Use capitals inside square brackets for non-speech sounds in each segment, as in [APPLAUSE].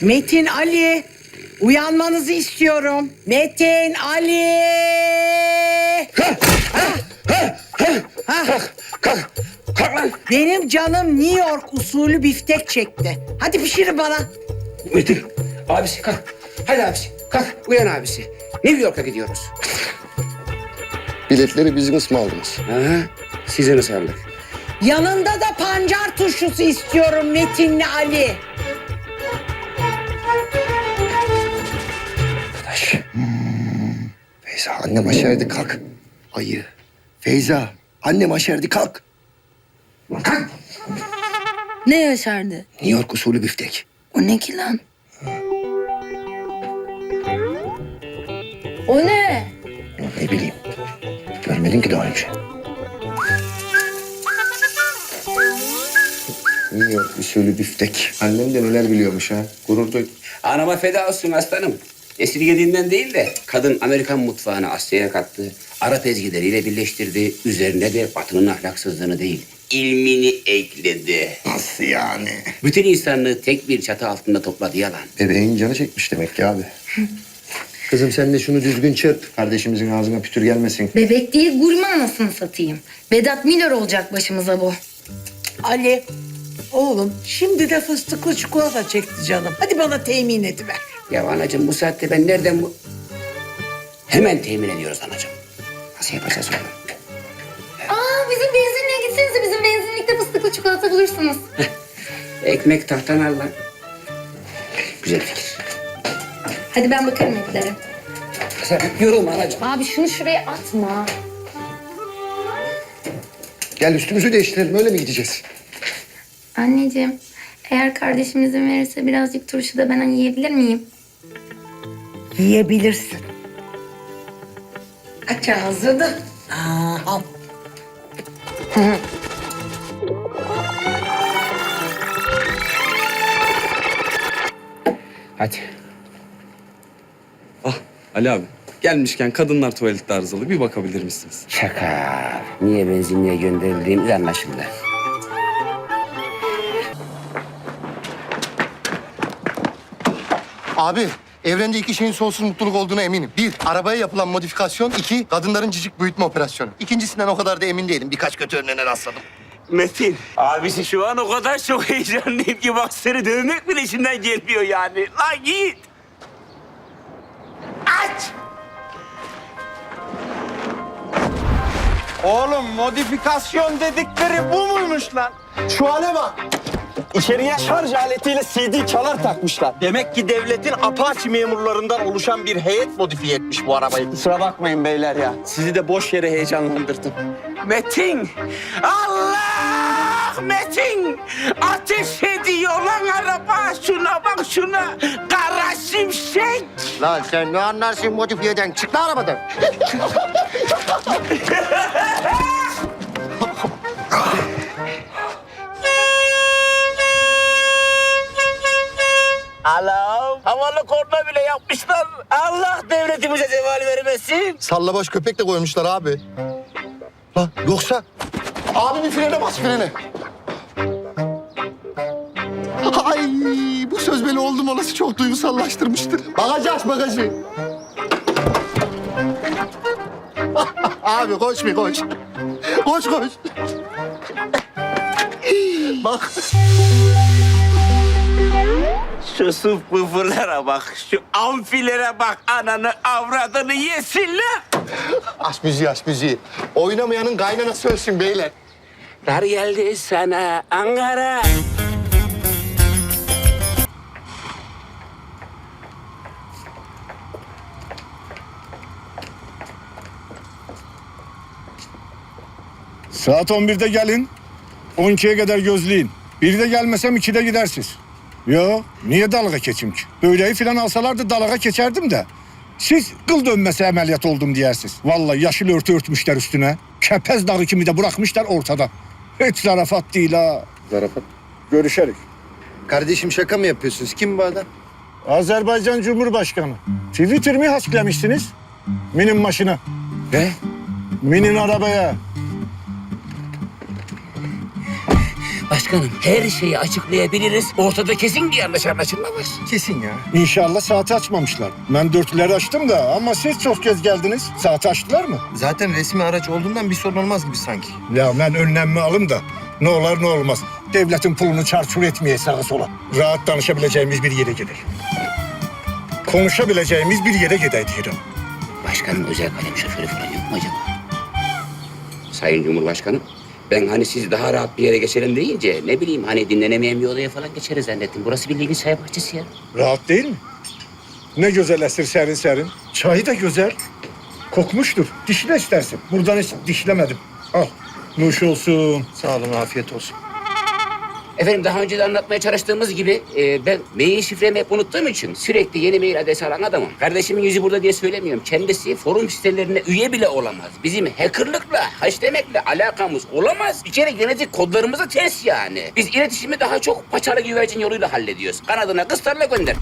Metin Ali, uyanmanızı istiyorum. Metin Ali! Benim canım New York usulü biftek çekti. Hadi pişirin bana. Metin. Abisi kalk. Hadi abisi. Kalk. Uyan abisi. New York'a gidiyoruz. Biletleri bizim ısma aldınız. Aha. Size ısmarladık. Yanında da pancar turşusu istiyorum Metinli Ali. Arkadaş. Feyza annem aşerdi kalk. Ayı. Feyza annem aşerdi kalk. Kalk. Ne yaşardı? New York usulü biftek. O ne ki lan? O ne? Ne bileyim. Görmedin ki daha önce. New York usulü biftek. Annem de neler biliyormuş ha. Gurur duydum. Anama feda olsun aslanım. Esirgediğinden değil de kadın Amerikan mutfağını Asya'ya kattı. Arap ezgileriyle birleştirdi. Üzerine de batının ahlaksızlığını değil, ilmini ekledi. Nasıl yani? Bütün insanlığı tek bir çatı altında topladı yalan. Bebeğin canı çekmiş demek ki abi. [LAUGHS] Kızım sen de şunu düzgün çırp. Kardeşimizin ağzına pütür gelmesin. Bebek değil gurme anasını satayım. Vedat Milor olacak başımıza bu. Ali, oğlum şimdi de fıstıklı çikolata çekti canım. Hadi bana temin ediver. Ya anacığım bu saatte ben nereden bu... Hemen temin ediyoruz anacığım. Nasıl yapacağız onu? Aa bizim benzinliğe gitsenize bizim benzinlikte fıstıklı çikolata bulursunuz. Ekmek tahtan al lan. Güzel fikir. Hadi ben bakarım etlere. Sen yorulma anacığım. Abi şunu şuraya atma. Gel üstümüzü değiştirelim öyle mi gideceğiz? Anneciğim eğer kardeşim izin verirse birazcık turşu da ben hani yiyebilir miyim? Yiyebilirsin. Aç ağzını. Aa, al. Hadi. Ali abi. Gelmişken kadınlar tuvalette arızalı bir bakabilir misiniz? Şaka. Niye benzinliğe gönderildiğimiz anlaşıldı. Abi evrende iki şeyin sonsuz mutluluk olduğuna eminim. Bir, arabaya yapılan modifikasyon. iki kadınların cicik büyütme operasyonu. İkincisinden o kadar da emin değilim. Birkaç kötü örneğine rastladım. Metin, abisi şu an o kadar çok [LAUGHS] heyecanlıyım ki bak seni dövmek bile içinden gelmiyor yani. Lan git. Oğlum modifikasyon dedikleri bu muymuş lan? Şu hale bak. İçeriye şarj aletiyle CD çalar takmışlar. Demek ki devletin Apache memurlarından oluşan bir heyet modifiye etmiş bu arabayı. Kusura bakmayın beyler ya. Sizi de boş yere heyecanlandırdım. Metin. Allah! Metin! Ateş ediyor lan araba. Şuna bak şuna. Kara şimşek. Lan sen ne anlarsın modifiyeden? Çık lan arabadan. Allah'ım. Havalı korna bile yapmışlar. Allah devletimize zeval vermesin. Sallabaş köpek de koymuşlar abi. Lan yoksa... Abi bir frene bas frene. Beni oldum olası çok duygusallaştırmıştır. Bagajı aç bagajı. [LAUGHS] abi koş bir koş. Koş koş. [LAUGHS] Bak. Şu subwooferlara bak, şu amfilere bak, ananı avradını yesinler. Aç müziği aç müziği. Oynamayanın kaynanası ölsün beyler. Dar geldi sana Ankara. Saat 11'de gelin. 12'ye kadar gözleyin. 1'de gelmesem 2'de gidersiniz. Yo, niye dalga geçeyim ki? Böyleyi falan alsalardı dalga geçerdim de. Siz kıl dönmesi ameliyat oldum diyersiniz. Vallahi yaşıl örtü örtmüşler üstüne. Kepez dağı kimi de bırakmışlar ortada. Hiç zarafat değil ha. Zarafat. Görüşerik. Kardeşim şaka mı yapıyorsunuz? Kim bu adam? Azerbaycan Cumhurbaşkanı. Twitter mi hasklemişsiniz? Minin maşına. Ne? Minin arabaya. Başkanım her şeyi açıklayabiliriz. Ortada kesin bir yanlış anlaşılma var. Kesin ya. İnşallah saati açmamışlar. Ben dörtleri açtım da ama siz çok kez geldiniz. Saati açtılar mı? Zaten resmi araç olduğundan bir sorun olmaz gibi sanki. Ya ben önlemimi alım da ne olur ne olmaz. Devletin pulunu çarçur etmeye sağa sola. Rahat danışabileceğimiz bir yere gelir. Konuşabileceğimiz bir yere gider diyorum. Başkanın özel kalem şoförü falan yok mu acaba? Sayın Cumhurbaşkanım, ben hani siz daha rahat bir yere geçelim deyince ne bileyim hani dinlenemeyen bir odaya falan geçeriz zannettim. Burası bildiğiniz çay bahçesi ya. Rahat değil mi? Ne güzel esir serin serin. Çayı da güzel. Kokmuştur. Dişle istersin. Buradan hiç dişlemedim. Al. Nuş olsun. Sağ olun, afiyet olsun. Efendim daha önce de anlatmaya çalıştığımız gibi e, ben mail şifremi hep unuttuğum için sürekli yeni mail adresi alan adamım. Kardeşimin yüzü burada diye söylemiyorum. Kendisi forum sitelerine üye bile olamaz. Bizim hackerlıkla, haşlemekle alakamız olamaz. İçeri genetik kodlarımıza ters yani. Biz iletişimi daha çok paçalı güvercin yoluyla hallediyoruz. Kanadına kıstarla gönder.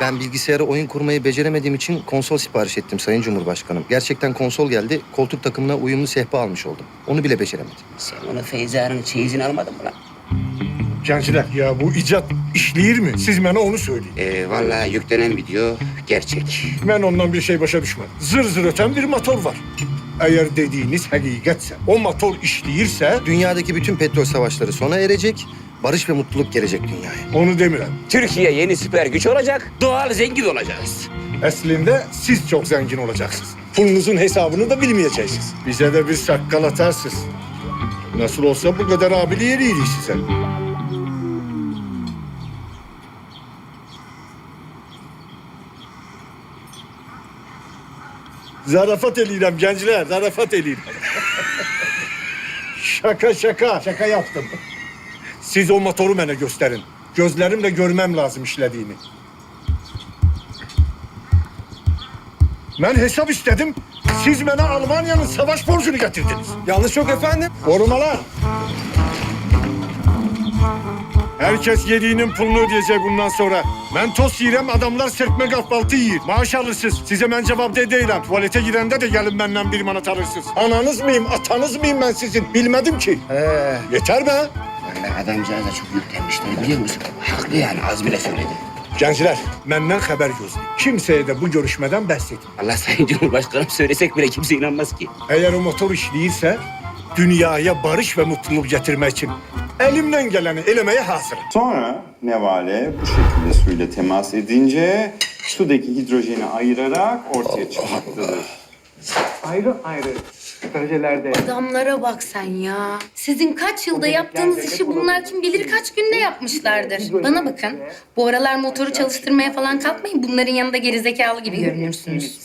Ben bilgisayara oyun kurmayı beceremediğim için konsol sipariş ettim Sayın Cumhurbaşkanım. Gerçekten konsol geldi, koltuk takımına uyumlu sehpa almış oldum. Onu bile beceremedim. Sen onu Feyza'nın çeyizini almadın mı lan? Gençler ya bu icat işleyir mi? Siz bana onu söyleyin. E, vallahi yüklenen video gerçek. Ben ondan bir şey başa düşmedim. Zır zır öten bir motor var. Eğer dediğiniz hakikatse, o motor işleyirse Dünyadaki bütün petrol savaşları sona erecek, barış ve mutluluk gelecek dünyaya. onu demirem. Türkiye yeni süper güç olacak, doğal zengin olacağız. Aslında siz çok zengin olacaksınız. Pulunuzun hesabını da bilmeyeceksiniz. Bize de bir sakkal atarsınız. Nasıl olsa bu kadar abili yeriydi size. Zarafat eliyim gençler, zarafat eliyim. [LAUGHS] şaka şaka, şaka yaptım. Siz o motoru bana gösterin. Gözlerimle görmem lazım işlediğini. Ben hesap istedim. Siz bana Almanya'nın savaş borcunu getirdiniz. Yanlış yok efendim. Korumalar. Herkes yediğinin pulunu ödeyecek bundan sonra. Ben tost yiyirem, adamlar serpme kahvaltı yiyir. Maaş alırsınız. Size ben cevap de değilim. Tuvalete girende de gelin benden bir manat alırsınız. Ananız mıyım, atanız mıyım ben sizin? Bilmedim ki. Ee, Yeter be. Vallahi adamcağız da çok yüklenmişler biliyor musun? Haklı yani az bile söyledi. Gençler, benden haber gözleyin. Kimseye de bu görüşmeden bahsedin. Allah Sayın Cumhurbaşkanım söylesek bile kimse inanmaz ki. Eğer o motor işleyirse dünyaya barış ve mutluluk getirmek için elimden geleni elemeye hazırım. Sonra nevale bu şekilde suyla temas edince sudaki hidrojeni ayırarak ortaya çıkmaktadır. ayrı ayrı derecelerde Adamlara bak sen ya. Sizin kaç yılda yaptığınız işi bunlar kim bilir kaç günde yapmışlardır. Bana bakın. Bu aralar motoru çalıştırmaya falan kalkmayın. Bunların yanında gerizekalı gibi görünürsünüz.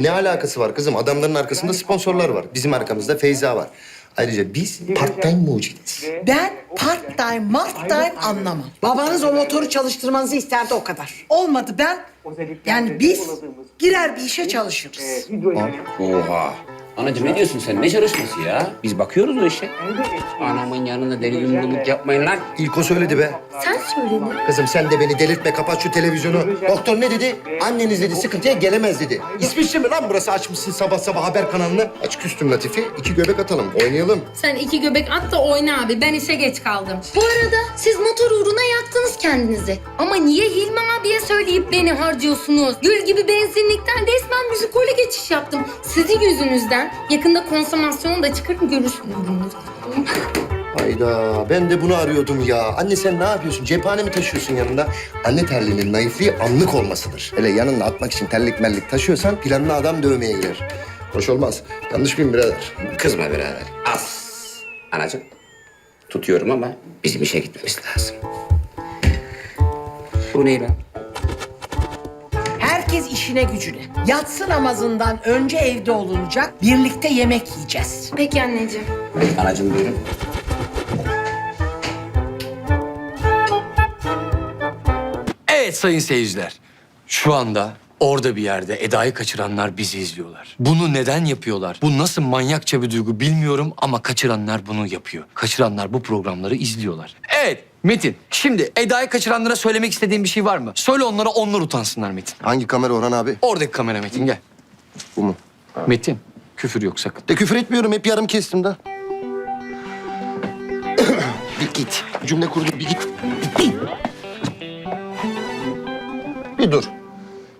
ne alakası var kızım? Adamların arkasında sponsorlar var. Bizim arkamızda Feyza var. Ayrıca biz part-time mucidiz. Ben part time, mart time anlamam. Babanız o motoru çalıştırmanızı isterdi o kadar. Olmadı ben, yani biz girer bir işe çalışırız. Oha. Anacığım ne diyorsun sen? Ne çalışması ya? Biz bakıyoruz o işe. Anamın yanında deli yumruluk yapmayın lan. İlk o söyledi be. Sen söyledin. Kızım sen de beni delirtme kapat şu televizyonu. Doktor ne dedi? Anneniz dedi sıkıntıya gelemez dedi. İsviçre mi lan burası açmışsın sabah sabah haber kanalını? Aç küstüm Latifi. iki göbek atalım oynayalım. Sen iki göbek at da oyna abi. Ben işe geç kaldım. Bu arada siz motor uğruna yaktınız kendinizi. Ama niye Hilmi abiye söyleyip beni harcıyorsunuz? Gül gibi benzinlikten resmen müzikole geçiş yaptım. Sizin yüzünüzden. Yakında konsomasyonu da çıkarım görürsünüz. Hayda ben de bunu arıyordum ya. Anne sen ne yapıyorsun? Cephane mi taşıyorsun yanında? Anne terliğinin naifliği anlık olmasıdır. Hele yanında atmak için terlik mellik taşıyorsan planına adam dövmeye girer. Hoş olmaz. Yanlış mıyım birader? Kızma birader. Az. Anacığım. Tutuyorum ama bizim işe gitmemiz lazım. Bu ne lan? Herkes işine gücüne. Yatsı namazından önce evde olunacak, birlikte yemek yiyeceğiz. Peki anneciğim. Anacığım buyurun. Evet sayın seyirciler. Şu anda orada bir yerde Eda'yı kaçıranlar bizi izliyorlar. Bunu neden yapıyorlar? Bu nasıl manyakça bir duygu bilmiyorum ama kaçıranlar bunu yapıyor. Kaçıranlar bu programları izliyorlar. Evet Metin, şimdi Eda'yı kaçıranlara söylemek istediğin bir şey var mı? Söyle onlara, onlar utansınlar Metin. Hangi kamera Orhan abi? Oradaki kamera Metin, gel. Bu mu? Metin, küfür yok sakın. De küfür etmiyorum. Hep yarım kestim de. [COUGHS] bir git. Cümle kurdum. Bir git. Bir dur.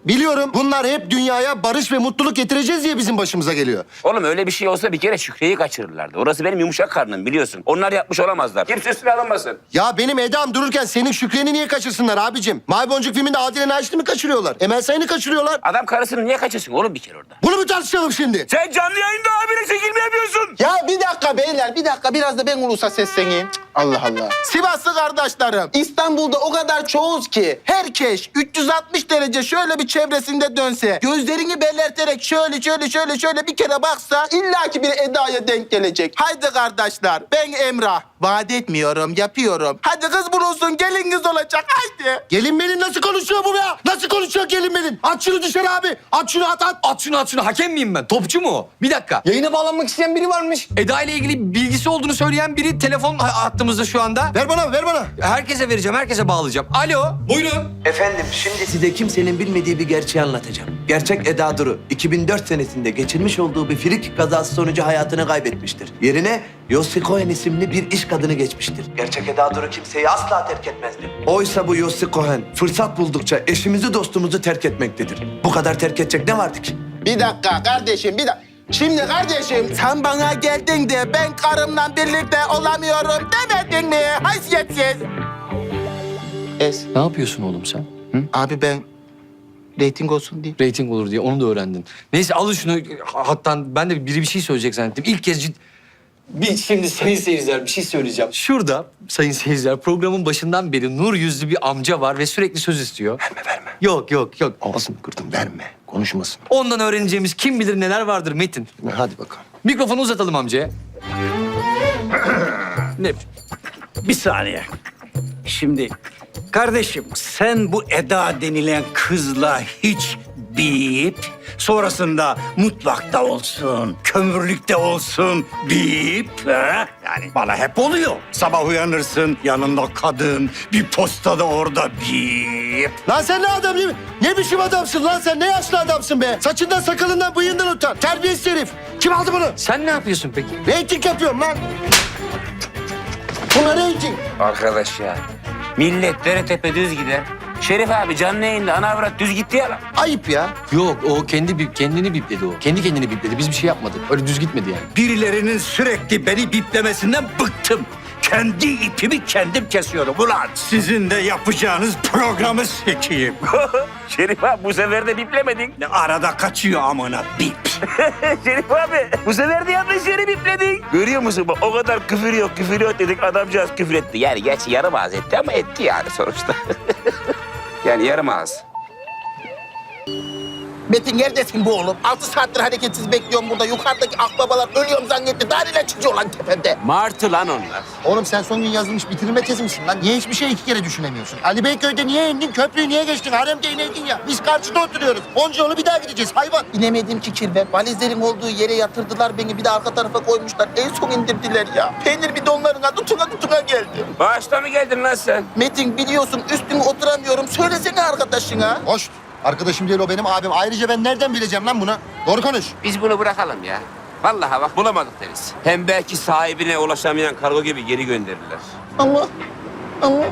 Biliyorum bunlar hep dünyaya barış ve mutluluk getireceğiz diye bizim başımıza geliyor. Oğlum öyle bir şey olsa bir kere Şükrü'yü kaçırırlardı. Orası benim yumuşak karnım biliyorsun. Onlar yapmış olamazlar. Kimse üstüne alınmasın. Ya benim Eda'm dururken senin Şükriye'ni niye kaçırsınlar abicim? Mavi Boncuk filminde Adile Naşit'i mi kaçırıyorlar? Emel Sayın'ı kaçırıyorlar. Adam karısını niye kaçırsın oğlum bir kere orada? Bunu mu tartışalım şimdi? Sen canlı yayında abine çekilme yapıyorsun. Ya bir dakika beyler, bir dakika. Biraz da ben ulusa sesleneyim. Cık, Allah Allah. Sivaslı kardeşlerim, İstanbul'da o kadar çoğuz ki herkes 360 derece şöyle bir çevresinde dönse, gözlerini belirterek şöyle şöyle şöyle şöyle bir kere baksa illaki bir Eda'ya denk gelecek. Haydi kardeşler, ben Emrah. Vaat etmiyorum, yapıyorum. Hadi kız bulunsun, gelin kız olacak, haydi. Gelin benim nasıl konuşuyor bu ya? Nasıl konuşuyor gelin benim? At şunu dışarı abi. At şunu at at. At şunu at şunu, hakem miyim ben? Topçu mu o? Bir dakika, yayına bağlanmak isteyen biri varmış. Eda ile ilgili bilgisi olduğunu söyleyen biri telefon ha- hattımızda şu anda. Ver bana ver bana. Herkese vereceğim, herkese bağlayacağım. Alo, buyurun. Efendim şimdi size kimsenin bilmediği bir gerçeği anlatacağım. Gerçek Eda Duru 2004 senesinde geçirmiş olduğu bir frik kazası sonucu hayatını kaybetmiştir. Yerine Yossi Cohen isimli bir iş kadını geçmiştir. Gerçek Eda Duru kimseyi asla terk etmezdi. Oysa bu Yossi Cohen fırsat buldukça eşimizi dostumuzu terk etmektedir. Bu kadar terk edecek ne vardı ki? Bir dakika kardeşim, bir dakika. Şimdi kardeşim sen bana geldin de ben karımla birlikte olamıyorum demedin mi? Haysiyetsiz. Es. Ne yapıyorsun oğlum sen? Abi ben reyting olsun diye. Rating olur diye onu da öğrendin. Neyse alın şunu. Hatta ben de biri bir şey söyleyecek zannettim. İlk kez cid... Bir, şimdi sayın seyirciler bir şey söyleyeceğim. Şurada sayın seyirciler programın başından beri nur yüzlü bir amca var ve sürekli söz istiyor. Verme verme. Yok yok yok. Ağzını kırdım verme. Konuşmasın. Ondan öğreneceğimiz kim bilir neler vardır Metin. Hadi bakalım. Mikrofonu uzatalım amcaya. [CLEARS THROAT] Ne? Bir saniye. Şimdi kardeşim sen bu Eda denilen kızla hiç bip sonrasında mutfakta olsun, kömürlükte olsun bip ha? Yani bana hep oluyor. Sabah uyanırsın yanında kadın, bir postada orada bip. Lan sen ne adam değil mi? Ne biçim adamsın lan sen? Ne yaşlı adamsın be? Saçından sakalından bıyığından utan. Terbiyesiz herif. Kim aldı bunu? Sen ne yapıyorsun peki? Reyting yapıyorum lan. Buna reyting. Arkadaş ya. Millet dere tepe düz gider. Şerif abi canlı yayında ana avrat düz gitti ya lan. Ayıp ya. Yok o kendi bip, kendini bipledi o. Kendi kendini bipledi. Biz bir şey yapmadık. Öyle düz gitmedi yani. Birilerinin sürekli beni biplemesinden bıktım. Kendi ipimi kendim kesiyorum ulan. Sizin de yapacağınız programı sekeyim. [LAUGHS] Şerif abi bu sefer de biplemedin. Ne arada kaçıyor amına bip. [LAUGHS] Şerif abi bu sefer de yanlış yeri bipledin. Görüyor musun bak o kadar küfür yok küfür yok dedik adamcağız küfür etti. Yani gerçi yarım ağız etti ama etti yani sonuçta. [LAUGHS] yani yarım ağız. Metin neredesin bu oğlum? Altı saattir hareketsiz bekliyorum burada. Yukarıdaki akbabalar ölüyorum zannetti. Daireler çıkıyor lan tepemde. Martı lan onlar. Oğlum sen son gün yazılmış bitirme tezi misin lan? Niye hiçbir şey iki kere düşünemiyorsun? Ali Beyköy'de niye indin? Köprüyü niye geçtin? Haremde inedin ya. Biz karşıda oturuyoruz. Onca yolu bir daha gideceğiz hayvan. İnemedim ki kirve. Valizlerin olduğu yere yatırdılar beni. Bir de arka tarafa koymuşlar. En son indirdiler ya. Peynir bidonlarına tutuna tutuna geldi. Bağışta mı geldin lan sen? Metin biliyorsun üstüne oturamıyorum. Söylesene arkadaşına. Hoş. Arkadaşım değil o benim abim. Ayrıca ben nereden bileceğim lan bunu? Doğru konuş. Biz bunu bırakalım ya. Vallahi bak bulamadık deriz. Hem belki sahibine ulaşamayan kargo gibi geri gönderirler. Ama, ama,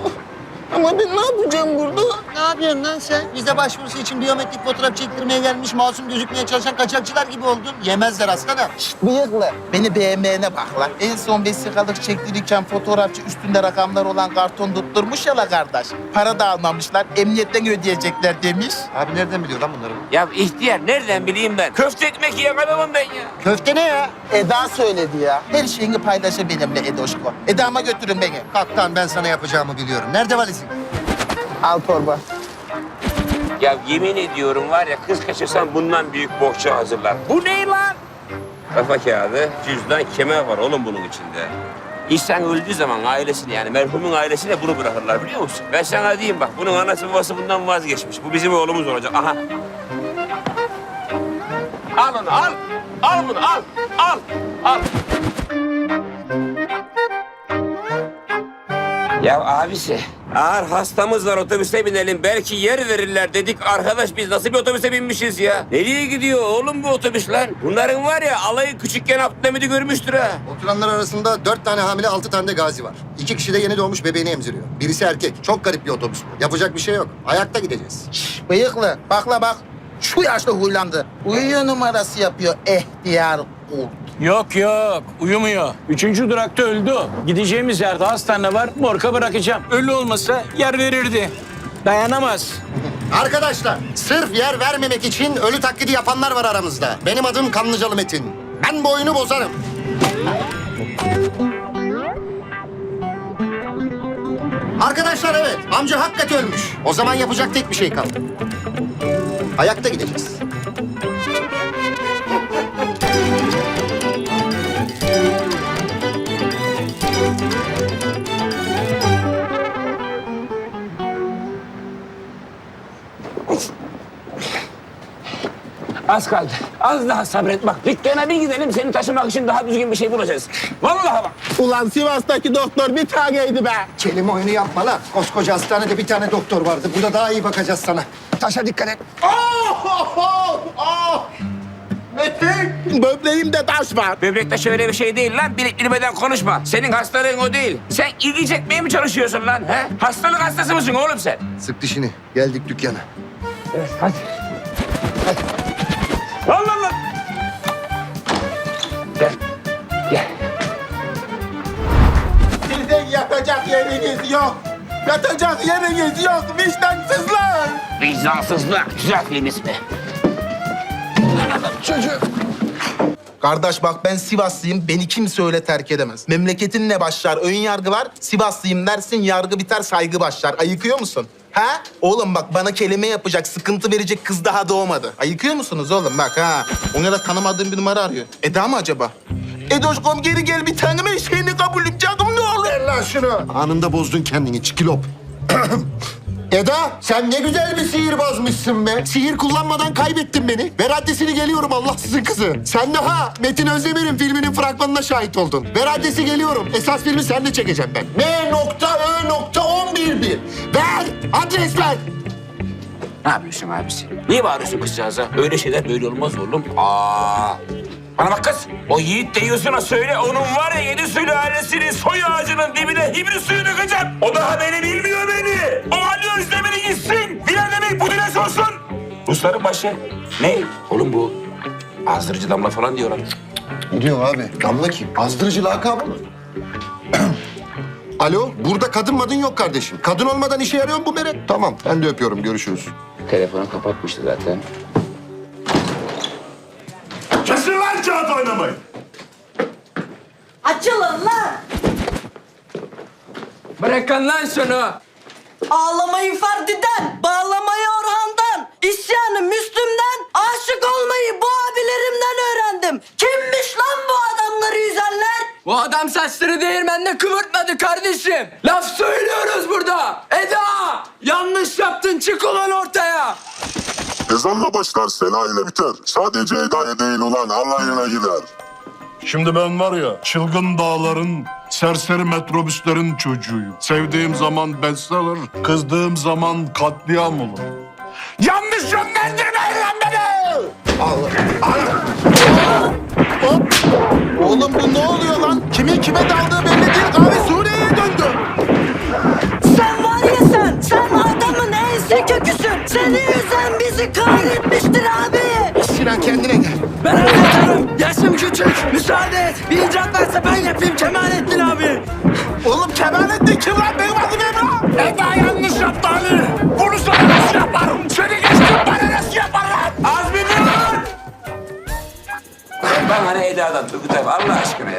ama ben ne yapacağım burada? Ne yapıyorsun lan sen? Vize başvurusu için biyometrik fotoğraf çektirmeye gelmiş masum gözükmeye çalışan kaçakçılar gibi oldun. Yemezler aslanım. Bıyıklı. Beni beğenmeyene bak lan. En son vesikalık çektirirken fotoğrafçı üstünde rakamlar olan karton tutturmuş ya la kardeş. Para da almamışlar. Emniyetten ödeyecekler demiş. Abi nereden biliyor lan bunları? Ya ihtiyar nereden bileyim ben? Köfte ekmek yiyen adamım ben ya. Köfte ne ya? Eda söyledi ya. Her şeyini paylaşır benimle Edoşko. Eda'ma götürün beni. Kaptan ben sana yapacağımı biliyorum. Nerede Al torba. Ya yemin ediyorum var ya kız kaçırsan bundan büyük bohça hazırlar. Bu ne lan? Kafa kağıdı, cüzdan, kemer var oğlum bunun içinde. İnsan öldüğü zaman ailesine yani merhumun ailesine bunu bırakırlar biliyor musun? Ben sana diyeyim bak bunun anası babası bundan vazgeçmiş. Bu bizim oğlumuz olacak. Aha. Al onu al. Al bunu al. Al. Al. Ya abisi. Ağır hastamız var otobüse binelim. Belki yer verirler dedik. Arkadaş biz nasıl bir otobüse binmişiz ya? Nereye gidiyor oğlum bu otobüs lan? Bunların var ya alayı küçükken Abdülhamid'i görmüştür ha. Oturanlar arasında dört tane hamile, altı tane de gazi var. İki kişi de yeni doğmuş bebeğini emziriyor. Birisi erkek. Çok garip bir otobüs bu. Yapacak bir şey yok. Ayakta gideceğiz. Bıyıklı. Bakla bak. Şu yaşta huylandı. Uyuyor numarası yapıyor. Ehtiyar Yok yok uyumuyor. Üçüncü durakta öldü. Gideceğimiz yerde hastane var morka bırakacağım. Ölü olmasa yer verirdi. Dayanamaz. Arkadaşlar, sırf yer vermemek için ölü taklidi yapanlar var aramızda. Benim adım Kanlıcalı Metin. Ben bu oyunu bozarım. Arkadaşlar evet, amca hakikaten ölmüş. O zaman yapacak tek bir şey kaldı. Ayakta gideceğiz. Az kaldı. Az daha sabret bak. Dükkana bir gidelim seni taşımak için daha düzgün bir şey bulacağız. Vallahi bak. Ulan Sivas'taki doktor bir taneydi be. Kelime oyunu yapma lan. Koskoca hastanede bir tane doktor vardı. Burada daha iyi bakacağız sana. Taşa dikkat et. Metin. Böbreğimde taş var. Böbrekte şöyle bir şey değil lan. Bilip bilmeden konuşma. Senin hastalığın o değil. Sen ilgi çekmeye mi çalışıyorsun lan? He? Hastalık hastası mısın oğlum sen? Sık dişini. Geldik dükkana. Evet hadi. Lan yok. Yatacak yeriniz yok vicdansızlar. Vicdansızlık. Güzel film ismi. Kardeş bak ben Sivaslıyım. Beni kimse öyle terk edemez. Memleketinle başlar ön yargı var. Sivaslıyım dersin yargı biter saygı başlar. Ayıkıyor musun? Ha? Oğlum bak bana kelime yapacak, sıkıntı verecek kız daha doğmadı. Ayıkıyor musunuz oğlum bak ha? Ona da tanımadığım bir numara arıyor. Eda mı acaba? Edoşkom geri gel bir tanem eşeğini kabulüm canım ne lan şunu. Anında bozdun kendini çikilop. [CLEARS THROAT] Eda sen ne güzel bir sihirbazmışsın be. Sihir kullanmadan kaybettin beni. Ver adresini geliyorum Allahsızın kızı. Sen de ha Metin Özdemir'in filminin fragmanına şahit oldun. Ver adresi geliyorum. Esas filmi sen de çekeceğim ben. M nokta Ö nokta 11 bir. Ver adres ver. Ne yapıyorsun abisi? Niye bağırıyorsun kızcağıza? Öyle şeyler böyle olmaz oğlum. Aa. Bana bak kız. O Yiğit deyiyorsun söyle. Onun var ya yedi sülalesinin soy ağacının dibine hibri suyu dökeceğim. O daha beni bilmiyor beni. O Ali Özdemir'i gitsin. Bilen demek bu dile sorsun. Rusların başı. Ne? Oğlum bu azdırıcı damla falan diyorlar. Ne diyorsun abi? Damla kim? Azdırıcı lakabı mı? [CLEARS THROAT] Alo, burada kadın madın yok kardeşim. Kadın olmadan işe yarıyor mu bu meret? Tamam, ben de öpüyorum. Görüşürüz. Telefonu kapatmıştı zaten. Kesin lan kağıt oynamayı. Açılın lan! Bırakın lan şunu. Ağlamayı Ferdi'den, bağlamayı Orhan'dan, isyanı Müslüm'den, aşık olmayı bu abilerimden öğrendim. Kimmiş lan bu adamları yüzenler? Bu adam saçları değirmenle kıvırtmadı kardeşim. Laf söylüyoruz burada. Eda! Yanlış yaptın çık ulan ortaya. Ezanla başlar sela ile biter. Sadece Eda'ya değil ulan Allah'ına gider. Şimdi ben var ya çılgın dağların, serseri metrobüslerin çocuğuyum. Sevdiğim zaman bestseller, kızdığım zaman katliam olur. Yanlış yönlendirmeyin bizi kahretmiştir abi. Sinan kendine gel. Ben anlatarım. Yaşım küçük. Müsaade et. Bir icat varsa ben yapayım Kemalettin abi. Oğlum Kemalettin kim lan? Benim adım Emrah. Eda yanlış yaptı Ali. Bunu sana nasıl yapar? Seni geçtim bana nasıl yapar lan? Az bir dur! Ben hani Eda'dan Turgut abi Allah aşkına.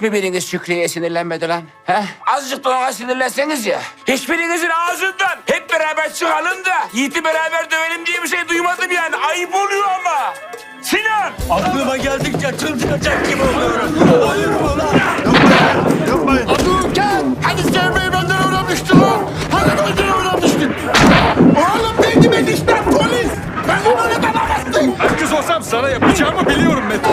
Hiçbiriniz Şükrü'ye sinirlenmedi lan. He? Azıcık da ona sinirlenseniz ya. Hiçbirinizin ağzından hep beraber çıkalım da Yiğit'i beraber dövelim diye bir şey duymadım yani. Ayıp oluyor ama. Sinan! Aklıma geldikçe çıldıracak gibi oluyorum. Olur mu lan? Yapmayın. Durken, hani sevmeyi benden öğrenmiştin lan. Hani benden öğrenmiştin. Oğlum benim eniştem polis. Ben onu ne kadar ettim? Kız olsam sana yapacağımı biliyorum Metin.